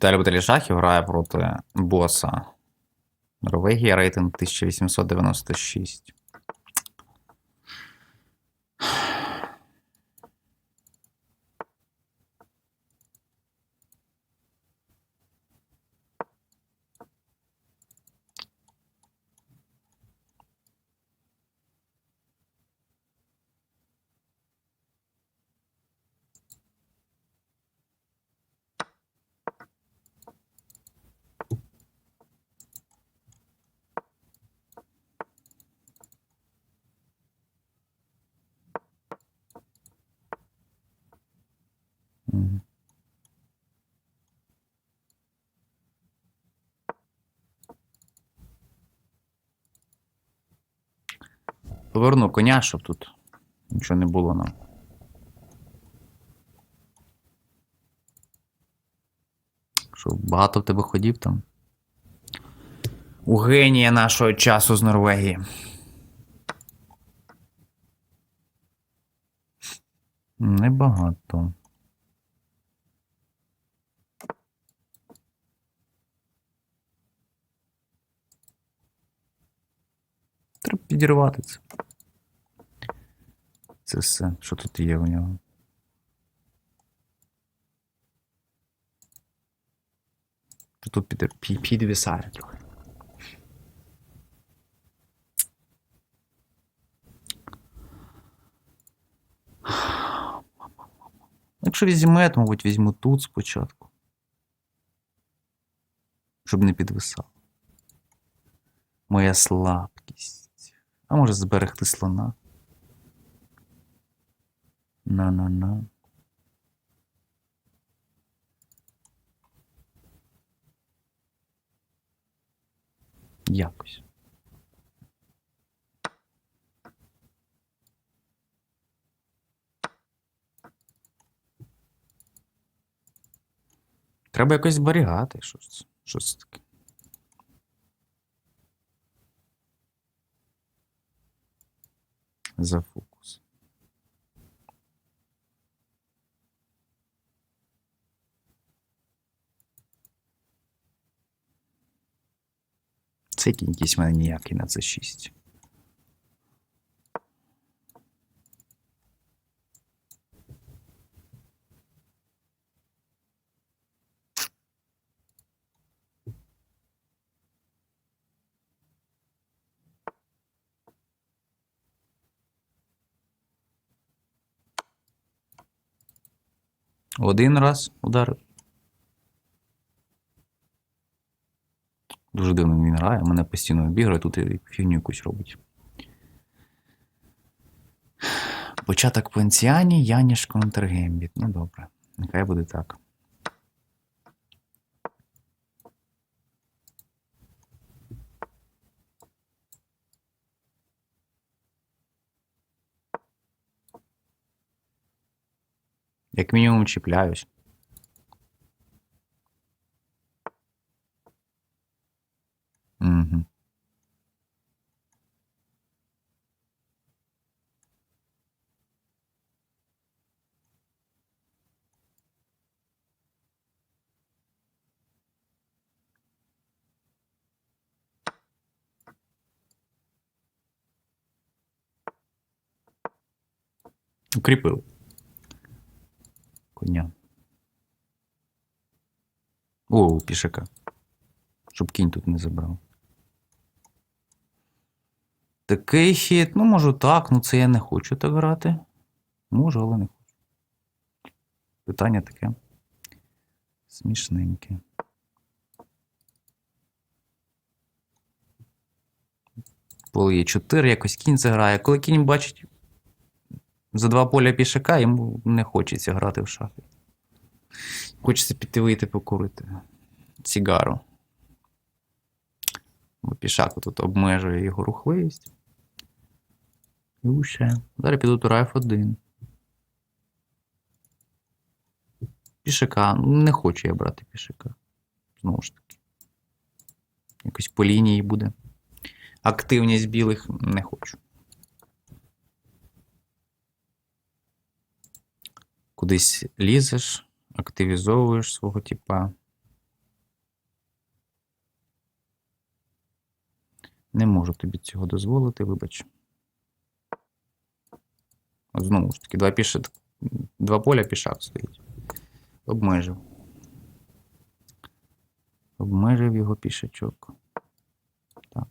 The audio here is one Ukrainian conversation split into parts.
Віталій Баталішахів грає проти боса. Норвегія рейтинг 1896. Поверну коня, щоб тут нічого не було нам. Що багато в тебе ходів там? У генія нашого часу з Норвегії. Небагато. Треба підірвати це. Це все, що тут є у нього. Тут піде- пі- підвисає трохи. Якщо візьме, то, мабуть, візьму тут спочатку. Щоб не підвисав. Моя слабкість. А може зберегти слона? На-на-на. Якось. Треба якось зберігати. Що ж це? Що це таке? За фокус. Цей кінь якийсь в мене ніякий на це 6. Один раз ударив. Дуже дивно він грає, мене постійно обігрує, тут і фігню якусь робить. Початок Пенціані, Яніш Контргембіт. Ну добре, нехай буде так. Як мінімум чіпляюсь. Укріпив. Коня. О, пішака. Щоб кінь тут не забрав. Такий хід, ну можу так, ну це я не хочу так грати. Можу, але не хочу. Питання таке. Смішненьке. Поле є 4, якось кінь заграє. Коли кінь бачить за два поля пішака, йому не хочеться грати в шахи. Хочеться піти вийти покурити цигару. Бо пішак тут обмежує його рухливість. І уще. Зараз піду тура F1. Пішака. Ну, Не хочу я брати пішака. Знову ж таки. Якось по лінії буде. Активність білих не хочу. кудись лізеш, активізовуєш свого типа. Не можу тобі цього дозволити, вибач. Знову ж таки, два піша, два поля пішак стоїть. Обмежив. Обмежив його пішечок. Так.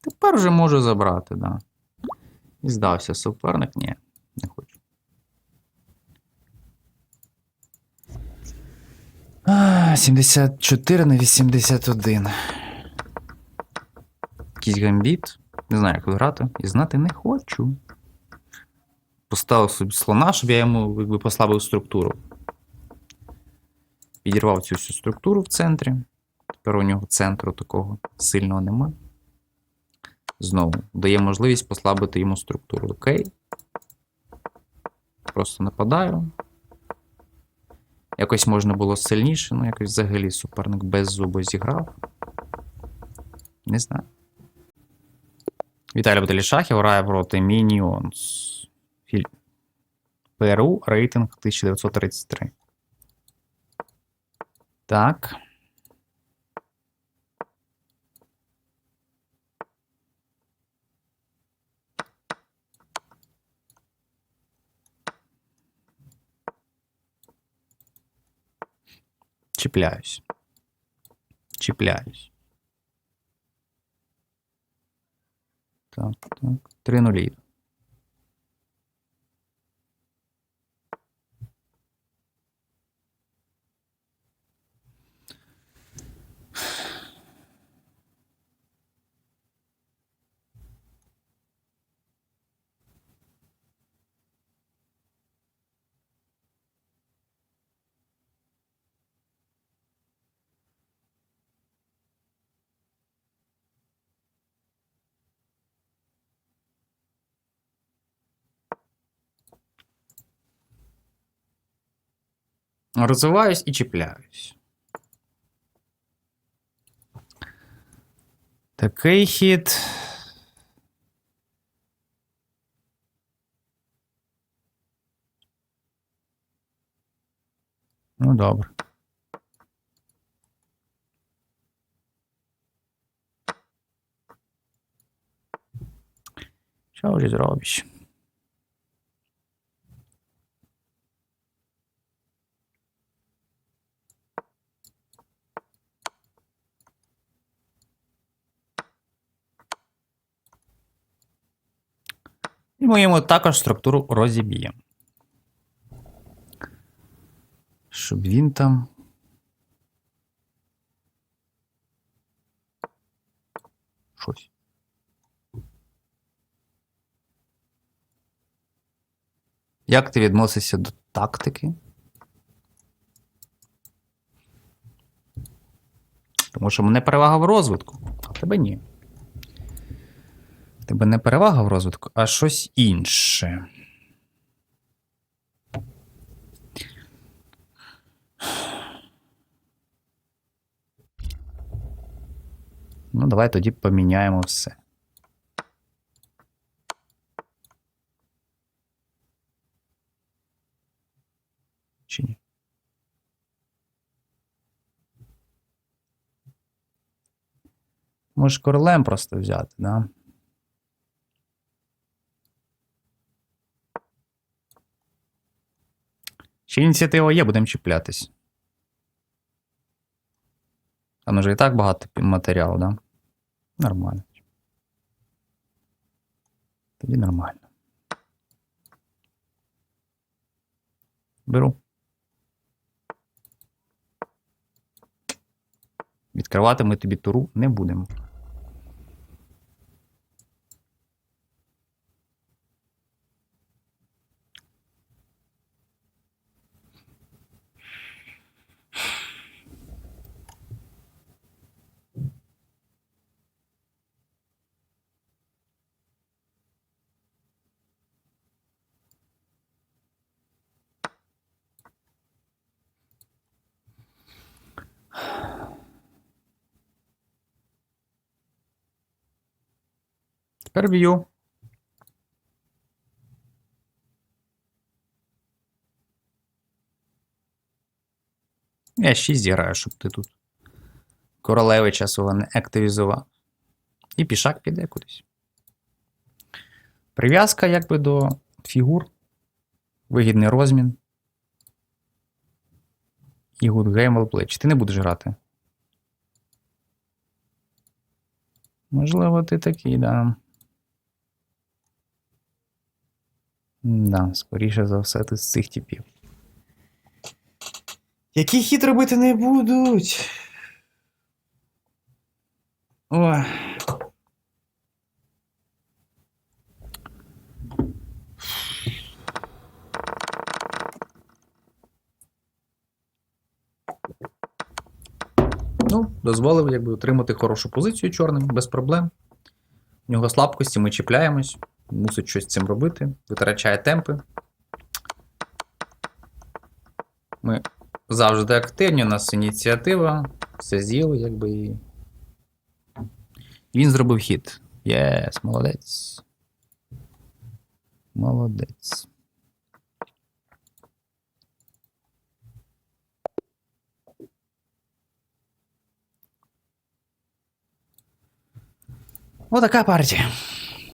Тепер вже можу забрати, так. Да. І здався суперник. Ні, не хочу. А, 74 на 81. Якийсь гамбіт. Не знаю, як грати. І знати не хочу. Поставив собі слона, щоб я йому якби, послабив структуру. Підірвав цю всю структуру в центрі. Тепер у нього центру такого сильного нема. Знову дає можливість послабити йому структуру. Окей. Просто нападаю. Якось можна було сильніше, ну якось взагалі суперник без зубу зіграв. Не знаю. Віталій Баталішахів грає проти Мініонс. Філь... ПРУ рейтинг 1933. Так. Чіпляюсь. Чіпляюсь. Так, так. Три нулі. Розвиваюсь і чіпляюсь. Такий хід. Ну, добре. Що вже зробиш? Ми також структуру розіб'ємо. Щоб він там. Щось. Як ти відносишся до тактики? Тому що мене перевага в розвитку, а тебе ні. Тебе не перевага в розвитку, а щось інше. Ну, давай тоді поміняємо все. Чи ні? Можеш королем просто взяти, да? Ще ініціатива є, будемо чіплятись. Там вже і так багато матеріалу, да? Нормально. Тоді нормально. Беру. Відкривати ми тобі туру не будемо. Б'ю. Я 6 зіграю, щоб ти тут королевича свого не активізував. І пішак піде кудись. Прив'язка якби до фігур. Вигідний розмін. І good game well played. Чи ти не будеш грати? Можливо, ти такий, да. Да, скоріше за все, ти з цих типів. Які хід робити не будуть. Ой. Ну, дозволив якби отримати хорошу позицію чорним без проблем. У нього слабкості, ми чіпляємось, мусить щось з цим робити, витрачає темпи. Ми завжди активні, у нас ініціатива, все з'їли, якби і. Він зробив хід. Єс, молодець. Молодець. Отака партія.